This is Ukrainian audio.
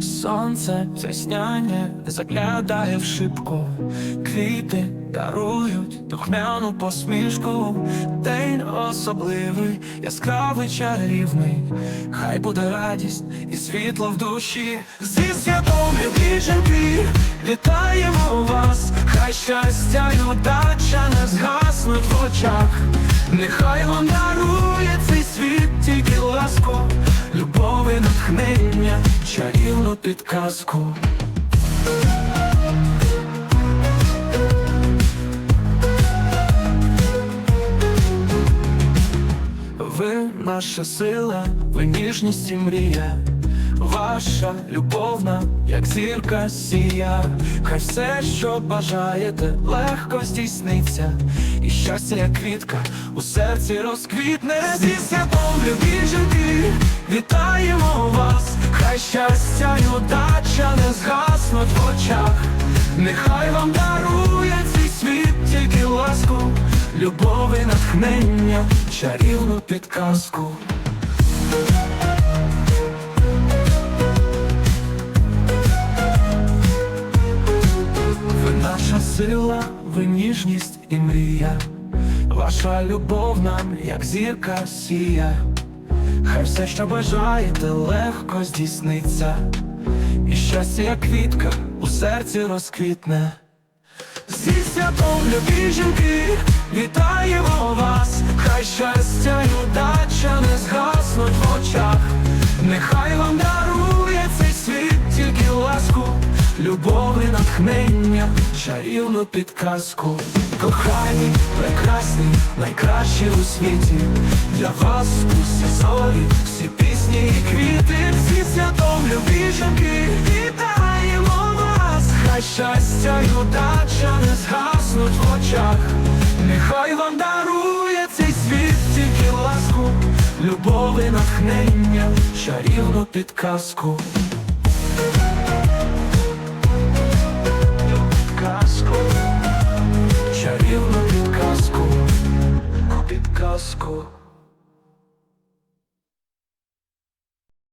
Сонце засняє, заглядає в шибку, квіти дарують духмяну посмішку, день особливий, яскравий чарівний, хай буде радість і світло в душі. Зі святом любі жінки, вітаємо вас, хай щастя й удача не згаснуть в очах, нехай вам дарує цей світ тільки ласку, любов і натхнення, чарівну підказку. Ви наша сила, ви ніжність і мрія, ваша любовна, як зірка сія, хай все, що бажаєте, легко здійсниться, і щастя, як квітка, у серці розквітне. Зі святом любі жінки, вітаємо вас, хай щастя й удача не згаснуть в очах, нехай вам дарує цей світ тільки ласку, любов і натхнення, чарівну підказку. Сила, ви ніжність і мрія, ваша любов нам, як зірка сія, хай все, що бажаєте, легко здійсниться, і щастя, як квітка, у серці розквітне. Зі святом любі жінки, вітаємо вас, хай щастя й удача не згаснуть в очах, нехай вам дарує цей світ тільки ласку, любов і натхнення, чарівну підказку. Кохані, прекрасні, найкращі у світі, для вас усі зорі, всі пісні і квіти, зі святом любі жінки, вітаємо вас, хай щастя й удача не згаснуть в очах, нехай вам дарує цей світ тільки ласку, любов і натхнення, чарівну. Підказку, чарівну підказку, підказку.